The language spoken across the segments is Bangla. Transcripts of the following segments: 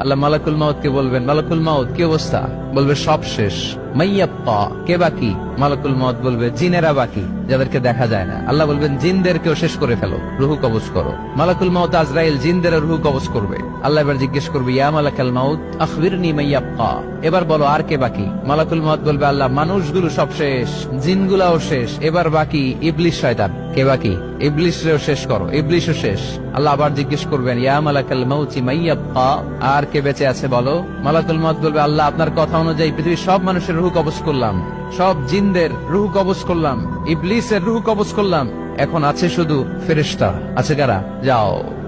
আল্লাহ মালাকুল মাউদকে বলবেন মালাকুল মাউদ কি অবস্থা? বলবে সব শেষ। মাইয়াপ্পা মালাকুল মাউত বলবে, জিনেরা বাকি, যাদেরকে দেখা যায় না। আল্লাহ বলবেন, জিনদেরকেও শেষ করে ফেলো, রুহু করো। মালাকুল আজরাইল জিনদের রুহু করবে। আল্লাহ এবার জিজ্ঞেস করবে, ইয়া মালাকাল মাউত মাইয়াপ্পা এবার বলো, আর কে বাকি? মালাকুল মাউত বলবে, আল্লাহ, মানুষগুলো সব শেষ, জিনগুলাও শেষ, এবার বাকি ইবলিশ শয়তান। কে বাকি? ইবলিশরেও শেষ করো, ইবলিশও শেষ। আল্লাহ আবার জিজ্ঞেস করবেন, ইয়া মালাকাল মাউতি মাইয়াব্বা আর কে বেঁচে আছে বলো? মালাকুল মাউত বলবে, আল্লাহ, আপনার কথা অনুযায়ী পৃথিবীর সব মানুষের রুহ কবজ করলাম। সব জিনদের রুহ কবজ করলাম। ইবলিসের রুহ কবজ করলাম। এখন আছে শুধু ফেরেশতা। আছে কারা? যাও।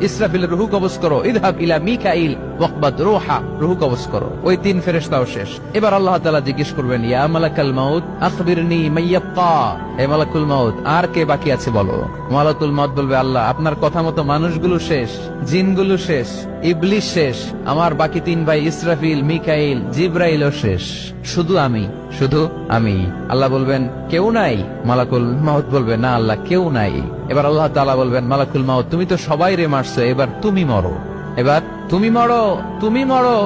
ইসরাফিলের রুহু কবজ করো। ইদহাব ইলা মিকাইল ওয়াকবাদ রূহা, রুহু কবজ করো। ওই তিন ফেরেশতাও শেষ। এবার আল্লাহ তাআলা জিজ্ঞেস করবেন, ইয়া মালাকাল মাউত, আখবিরনি মাইয়াব্বা হে মালাকুল মাউত, আর কে বাকি আছে বলো? মালাকুল মাউত বলবে, আল্লাহ, আপনার কথা মতো মানুষগুলো শেষ, জিনগুলো শেষ ইবলিশ শেষ, আমার বাকি তিন ভাই ইসরাফিল, মিকাইল, জিব্রাইলও শেষ। শুধু আমি শুধু আমি। আল্লাহ বলবেন, কেউ নাই? মালাকুল মাউত বলবে, না, আল্লাহ, কেউ নাই। এবার আল্লাহ তালা বলবেন, মালাকুল মাও তুমি তো সবাই রে মারছো, এবার তুমি মরো। এবার তুমি মরো তুমি মরো।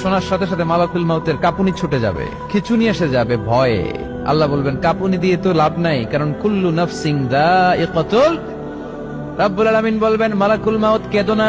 শোনার সাথে সাথে মালাকুল মাউতের কাপুনি ছুটে যাবে, খিচুনি এসে যাবে ভয়ে। আল্লাহ বলবেন, কাপুনি দিয়ে তো লাভ নাই, কারণ কুল্লু নফসিং দা এ কতল রাব্বুল আলামিন বলবেন, মালাকুল মাউত কেদো না।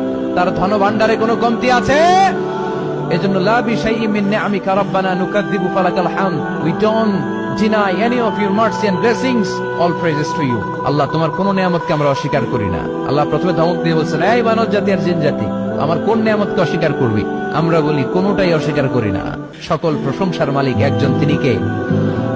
তার ধন ভান্ডারে কোনো কমতি আছে? এজন্য লা বিশাইইন মিন নিআমিকা রাব্বানা নুকাযযিবু ফালাকাল হামদ। We don't deny any of your mercy and blessings. All praises to you. আল্লাহ তোমার কোন নিয়ামতকে আমরা অস্বীকার করি না। আল্লাহ প্রথমে ধমক দিয়ে বলছেন, এই মানব জাতি আর জিন জাতি, আমার কোন নিয়ামতকে অস্বীকার করবি? আমরা বলি, কোনটাই অস্বীকার করি না। সকল প্রশংসার মালিক একজন তিনি কে?